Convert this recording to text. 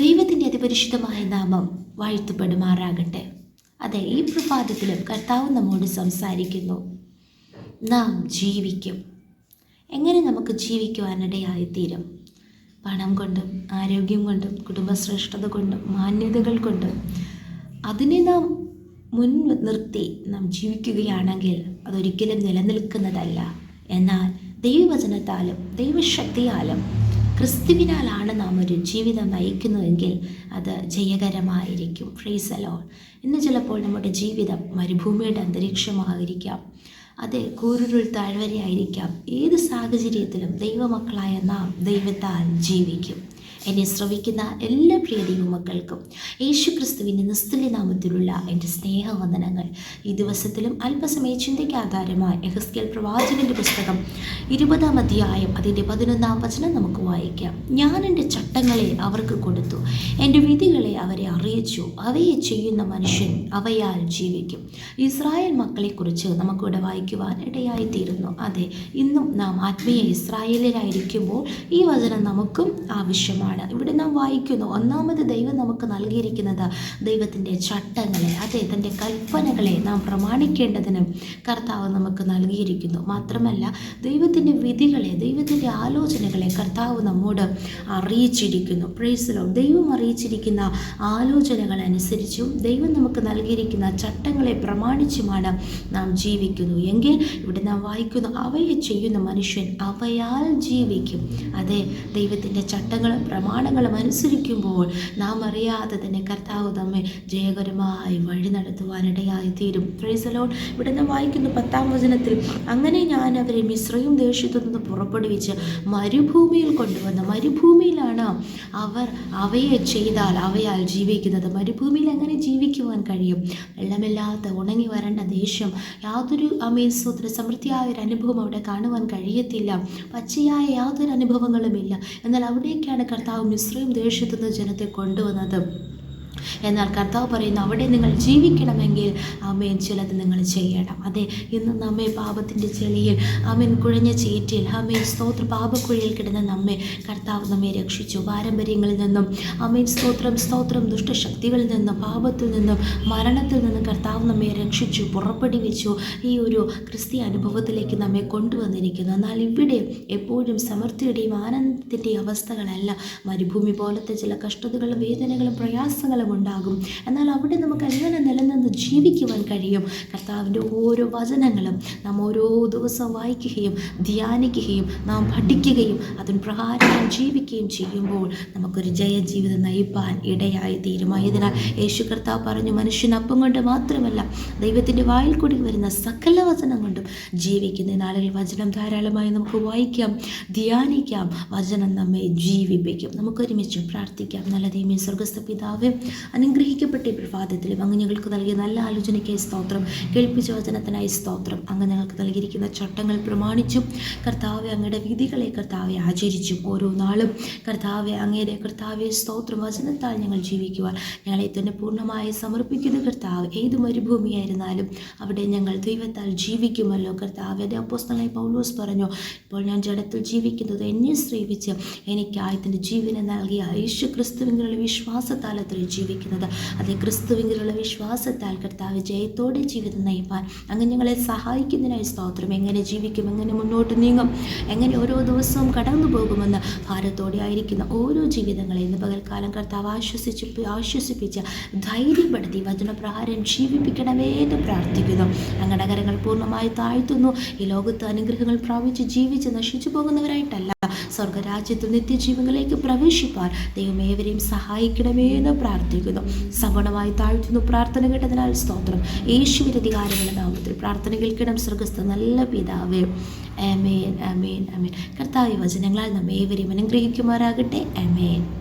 ദൈവത്തിന്റെ അതിപരിശുദ്ധമായ നാമം വാഴ്ത്തപ്പെടുമാറാകട്ടെ. അതെ ഈ പ്രഭാതത്തിലും കർത്താവ് നമ്മോട് സംസാരിക്കുന്നു. നാം ജീവിക്കും. എങ്ങനെ നമുക്ക് ജീവിക്കുവാനിടയായിത്തീരും? പണം കൊണ്ടും ആരോഗ്യം കൊണ്ടും കുടുംബശ്രേഷ്ഠത കൊണ്ടും മാന്യതകൾ കൊണ്ടും അതിനെ നാം മുൻ നിർത്തി നാം ജീവിക്കുകയാണെങ്കിൽ അതൊരിക്കലും നിലനിൽക്കുന്നതല്ല. എന്നാൽ ദൈവവചനത്താലും ദൈവശക്തിയാലും ക്രിസ്തുവിനാലാണ് നാം ഒരു ജീവിതം നയിക്കുന്നുവെങ്കിൽ അത് ജയകരമായിരിക്കും. ഫ്രീസ് അലോൺ ഇന്ന് ചിലപ്പോൾ നമ്മുടെ ജീവിതം മരുഭൂമിയുടെ അന്തരീക്ഷമായിരിക്കാം. അതെ കൂരുരുൾ താഴ്വരയായിരിക്കാം. ഏത് സാഹചര്യത്തിലും ദൈവമക്കളായ നാം ദൈവത്താൽ ജീവിക്കും. എന്നെ ശ്രവിക്കുന്ന എല്ലാ പ്രിയ ദൈവമക്കൾക്കും യേശു ക്രിസ്തുവിന്റെ നിസ്തുല്യനാമത്തിലുള്ള എന്റെ സ്നേഹവന്ദനങ്ങൾ. ഈ ദിവസത്തിലും അല്പസമയ ചിന്തയ്ക്ക് ആധാരമായി എഹസ്കേൽ പ്രവാചകന്റെ പുസ്തകം ഇരുപതാം അധ്യായം അതിന്റെ പതിനൊന്നാം വചനം നമുക്ക് വായിക്കാം. ഞാൻ എന്റെ ചട്ടങ്ങളെ അവർക്ക് കൊടുത്തു. എന്റെ വിധികളെ അവരെ അറിയിച്ചു. അവയെ ചെയ്യുന്ന മനുഷ്യൻ അവയാൽ ജീവിക്കും. ഇസ്രായേൽ മക്കളെക്കുറിച്ച് നമുക്കിവിടെ വായിക്കുവാൻ ഇടയായിത്തീരുന്നു. അതെ ഇന്നും നാം ആത്മീയ ഇസ്രായേലിലായിരിക്കുമ്പോൾ ഈ വചനം നമുക്കും ആവശ്യമാണ്. ഇവിടെ നാം വായിക്കുന്നു ഒന്നാമത് ദൈവം നമുക്ക് നൽകിയിരിക്കുന്നത് ദൈവത്തിന്റെ ചട്ടങ്ങളെ അതെ തന്റെ കൽപ്പനകളെ നാം പ്രമാണിക്കേണ്ടതിനും കർത്താവ് നമുക്ക് നൽകിയിരിക്കുന്നു. മാത്രമല്ല ദൈവത്തിന്റെ വിധികളെ ദൈവത്തിന്റെ ആലോചനകളെ കർത്താവ് നമ്മോട് അറിയിച്ചിരിക്കുന്നു. പ്രേസിലോ ദൈവം അറിയിച്ചിരിക്കുന്ന ആലോചനകൾ അനുസരിച്ചും ദൈവം നമുക്ക് നൽകിയിരിക്കുന്ന ചട്ടങ്ങളെ പ്രമാണിച്ചുമാണ് നാം ജീവിക്കുന്നു. എങ്കിൽ ഇവിടെ നാം വായിക്കുന്നു അവയെ ചെയ്യുന്ന മനുഷ്യൻ അവയാൽ ജീവിക്കും. അതെ ദൈവത്തിന്റെ ചട്ടങ്ങളും പ്രമാണങ്ങളും അനുസരിക്കുമ്പോൾ നാം അറിയാതെ തന്നെ കർത്താവ് നമ്മെ ജയകരമായി വഴി നടത്തുവാനിടയായി തീരും ഫ്രൈസലോൺ ഇവിടെ നിന്ന് വായിക്കുന്നു പത്താം വചനത്തിൽ അങ്ങനെ ഞാൻ അവരെ മിശ്രയും ദേശത്തു നിന്ന് പുറപ്പെടുവിച്ച് മരുഭൂമിയിൽ കൊണ്ടുവന്ന്. മരുഭൂമിയിലാണ് അവർ അവയെ ചെയ്താൽ അവയാൽ ജീവിക്കുന്നത്. മരുഭൂമിയിൽ എങ്ങനെ ജീവിക്കുവാൻ കഴിയും? വെള്ളമില്ലാത്ത ഉണങ്ങി വരേണ്ട ദേശം. യാതൊരു അമേസ്വത്ര സമൃദ്ധിയായ ഒരു അനുഭവം അവിടെ കാണുവാൻ കഴിയത്തില്ല. പച്ചയായ യാതൊരു അനുഭവങ്ങളുമില്ല എന്നാൽ അവിടേക്കാണ് കർത്താവ് മിശ്രയും ദേഷ്യത്തുന്ന നിന്ന് ജനത്തെ കൊണ്ടുവന്നത്. അർത്ഥം എന്നാൽ കർത്താവ് പറയുന്നു അവിടെ നിങ്ങൾ ജീവിക്കണമെങ്കിൽ അമേൻ ചിലത് നിങ്ങൾ ചെയ്യണം. അതെ ഇന്ന് നമ്മെ പാപത്തിന്റെ ചെളിയിൽ അമ്മൻ കുഴഞ്ഞ ചേറ്റിൽ അമേൻ സ്തോത്ര പാപക്കുഴിയിൽ കിടന്ന നമ്മെ കർത്താവ് നമ്മെ രക്ഷിച്ചു. പാരമ്പര്യങ്ങളിൽ നിന്നും അമേൻ സ്തോത്രം സ്തോത്രം ദുഷ്ടശക്തികളിൽ നിന്നും പാപത്തിൽ നിന്നും മരണത്തിൽ നിന്നും കർത്താവ് നമ്മെ രക്ഷിച്ചു പുറപ്പെടുവിച്ചു. ഈ ഒരു ക്രിസ്തീയ അനുഭവത്തിലേക്ക് നമ്മെ കൊണ്ടുവന്നിരിക്കുന്നു. എന്നാൽ ഇവിടെ എപ്പോഴും സമൃദ്ധിയുടെയും ആനന്ദത്തിന്റെയും അവസ്ഥകളല്ല. മരുഭൂമി പോലത്തെ ചില കഷ്ടതകളും വേദനകളും പ്രയാസങ്ങളും ഉണ്ടാകും എന്നാൽ അവിടെ നമുക്ക് നിലനിന്ന് ജീവിക്കുവാൻ കഴിയും. കർത്താവിന്റെ ഓരോ വചനങ്ങളും നാം ഓരോ ദിവസം വായിക്കുകയും ധ്യാനിക്കുകയും നാം പഠിക്കുകയും അതിന് പ്രകാരം ജീവിക്കുകയും ചെയ്യുമ്പോൾ നമുക്കൊരു ജയജീവിതം നയിപ്പാൻ ഇടയായി തീരുമായതിനാൽ യേശു കർത്താവ് പറഞ്ഞു മനുഷ്യനപ്പം കൊണ്ട് മാത്രമല്ല ദൈവത്തിന്റെ വായിൽ കൂടി വരുന്ന സകല വചനം കൊണ്ടും ജീവിക്കുന്ന നാളിൽ വചനം ധാരാളമായി നമുക്ക് വായിക്കാം ധ്യാനിക്കാം വചനം നമ്മെ ജീവിപ്പിക്കും. നമുക്കൊരുമിച്ച് പ്രാർത്ഥിക്കാം. നല്ല ദൈവം സ്വർഗസ്ഥ പിതാവ് അനുഗ്രഹിക്കപ്പെട്ട ഈ പ്രഭാതത്തിലും അങ്ങ് ഞങ്ങൾക്ക് നൽകിയ നല്ല ആലോചനയ്ക്കായി സ്തോത്രം കേൾപ്പിച്ച വചനത്തിനായി സ്തോത്രം. അങ്ങ് ഞങ്ങൾക്ക് നൽകിയിരിക്കുന്ന ചട്ടങ്ങൾ പ്രമാണിച്ചും കർത്താവെ അങ്ങയുടെ വിധികളെ കർത്താവെ ആചരിച്ചും ഓരോ നാളും കർത്താവെ അങ്ങയുടെ കർത്താവെ സ്തോത്രം. വചനത്താൽ ഞങ്ങൾ ജീവിക്കുവാൻ ഞങ്ങളെ തന്നെ പൂർണമായി സമർപ്പിക്കുന്ന കർത്താവ് ഏത് മരുഭൂമിയായിരുന്നാലും അവിടെ ഞങ്ങൾ ദൈവത്താൽ ജീവിക്കുമല്ലോ. കർത്താവ് എന്റെ അപ്പോസ്തലായി പൗലോസ് പറഞ്ഞു ഇപ്പോൾ ഞാൻ ജഡത്തിൽ ജീവിക്കുന്നത് എന്നെ സ്ത്രീവിച്ച് എനിക്കായി തന്റെ ജീവനെ നൽകിയ യേശു ക്രിസ്തുവിങ്കിലുള്ള വിശ്വാസത്താൽ അത്ര ജീവിക്കുന്നത്. അതേ ക്രിസ്തുവിങ്കിലുള്ള വിശ്വാസത്താൽ കർത്താവ് ജയത്തോടെ ജീവിതം നയിപ്പാൻ. അങ്ങ് ഞങ്ങളെ സഹായിക്കുന്നതിനായി സ്തോത്രം. എങ്ങനെ ജീവിക്കും എങ്ങനെ മുന്നോട്ട് നീങ്ങും എങ്ങനെ ഓരോ ദിവസവും കടന്നു പോകുമെന്ന് ഭാരത്തോടെ ആയിരിക്കുന്ന ഓരോ ജീവിതങ്ങളെ ഇന്ന് പകൽക്കാലം കർത്താവ് ആശ്വസിച്ച് ആശ്വസിപ്പിച്ച് ധൈര്യപ്പെടുത്തി വചനപ്രഹാരം ജീവിപ്പിക്കണമേ എന്ന് പ്രാർത്ഥിക്കുന്നു. അങ്ങയുടെ കരങ്ങൾ പൂർണമായി താഴ്ത്തുന്നു. ഈ ലോകത്ത് അനുഗ്രഹങ്ങൾ പ്രാപിച്ച് ജീവിച്ച് നശിച്ചു പോകുന്നവരായിട്ടല്ല. സ്വർഗരാജ്യത്ത് നിത്യജീവങ്ങളിലേക്ക് പ്രവേശിപ്പാൻ ദൈവം ഏവരെയും സഹായിക്കണമേ എന്ന് പ്രാർത്ഥിക്കുന്നു. സമ്പണമായി താഴ്ത്തുന്നു പ്രാർത്ഥന കേട്ടതിനാൽ സ്തോത്രം. യേശുവിന്റെ അധികാരങ്ങളുടെ നാമത്തിൽ പ്രാർത്ഥന കേൾക്കണം. സ്വർഗസ്ഥ നല്ല പിതാവേ. അമേൻ അമേൻ അമേൻ കർത്താവ് വചനങ്ങളാൽ നമ്മേവരെയും അനുഗ്രഹിക്കുമാറാകട്ടെ. അമേൻ